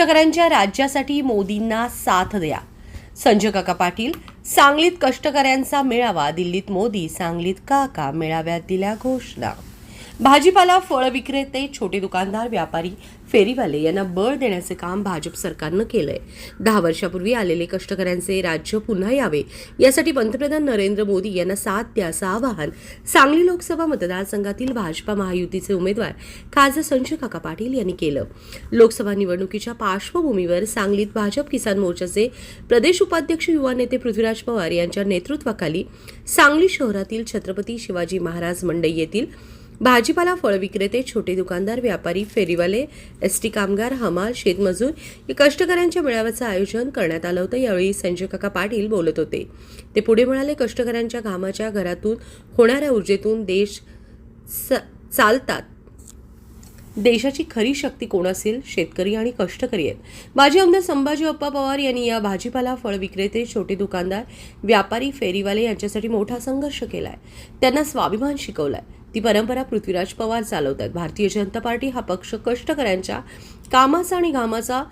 कष्टकऱ्यांच्या राज्यासाठी मोदींना साथ द्या. संजय काका पाटील सांगलीत कष्टकऱ्यांचा मेळावा दिल्लीत मोदी सांगलीत काका मेळाव्यात दिल्या घोषणा. भाजीपाला फळ विक्रेते छोटे दुकानदार व्यापारी फेरीवाले यांना बळ देण्याचे काम भाजप सरकारनं केलंय. दहा वर्षापूर्वी आलेले कष्टकऱ्यांचे राज्य पुन्हा यावे. यासाठी पंतप्रधान नरेंद्र मोदी यांना साथ द्या असं आवाहन सांगली लोकसभा मतदारसंघातील भाजपा महायुतीचे उमेदवार खासदार संजय काका पाटील यांनी केलं. लोकसभा निवडणुकीच्या पार्श्वभूमीवर सांगलीत भाजप किसान मोर्चाचे प्रदेश उपाध्यक्ष युवा नेते पृथ्वीराज पवार यांच्या नेतृत्वाखाली सांगली शहरातील छत्रपती शिवाजी महाराज मंडई येथील भाजीपाला फळ विक्रेते छोटे दुकानदार व्यापारी फेरीवाले एस टी कामगार हमाल शेतमजूर या कष्टकऱ्यांच्या मेळाव्याचं आयोजन करण्यात आलं होतं. यावेळी संजय काका पाटील बोलत होते. ते पुढे म्हणाले कष्टकऱ्यांच्या घामाच्या घरातून होणाऱ्या ऊर्जेतून देश स- चालतात. देशाची खरी शक्ती कोण असेल? शेतकरी आणि कष्टकरी आहेत. माजी आमदार संभाजी अप्पा पवार यांनी या भाजीपाला फळ विक्रेते छोटे दुकानदार व्यापारी फेरीवाले यांच्यासाठी मोठा संघर्ष केला आहे त्यांना स्वाभिमान शिकवला आहे ती परंपरा पृथ्वीराज पवार चालवतात. भारतीय जनता पार्टी हा पक्ष कष्टकऱ्यांच्या कामाचा आणि घामाचा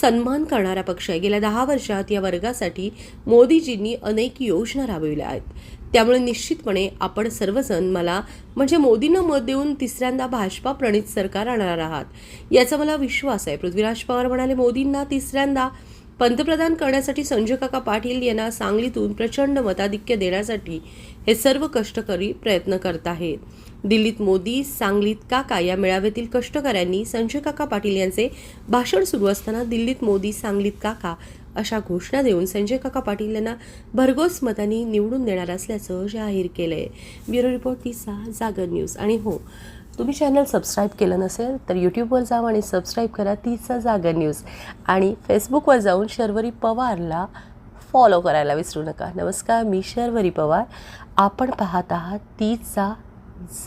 सन्मान करणारा पक्ष आहे. गेल्या दहा वर्षात या वर्गासाठी मोदीजींनी अनेक योजना राबविल्या आहेत. त्यामुळे निश्चितपणे आपण सर्वजण मला म्हणजे मोदींना मत देऊन तिसऱ्यांदा भाजपा प्रणित सरकार आणणार आहात याचा मला विश्वास आहे. पृथ्वीराज पवार म्हणाले मोदींना तिसऱ्यांदा पंतप्रधान करण्यासाठी संजय काका पाटील यांना सांगलीतून प्रचंड मताधिक्य देण्यासाठी हे सर्व कष्टकरी प्रयत्न करत आहेत. दिल्लीत मोदी सांगलीत काका या मेळाव्यातील कष्टकऱ्यांनी संजय काका पाटील यांचे भाषण सुरू असताना दिल्लीत मोदी सांगलीत काका अशा घोषणा देऊन संजय काका पाटील यांना भरघोस मतांनी निवडून देणार असल्याचं जाहीर केलंय. ब्युरो रिपोर्ट तिसा जागर न्यूज. आणि हो तुम्ही चॅनल सबस्क्राईब केलं नसेल तर यूट्यूबवर जाऊ आणि सबस्क्राईब करा तिचा जागर न्यूज आणि फेसबुकवर जाऊन शर्वरी पवारला फॉलो करायला विसरू नका. नमस्कार मी शर्वरी पवार. आपण पाहत आहात तिचा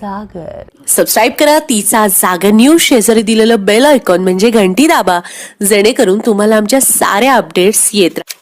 जागर. सबस्क्राईब करा तिचा जागर न्यूज शेजारी दिलेलं बेल आयकॉन म्हणजे घंटी दाबा. जेणेकरून तुम्हाला आमच्या साऱ्या अपडेट्स येत राहतात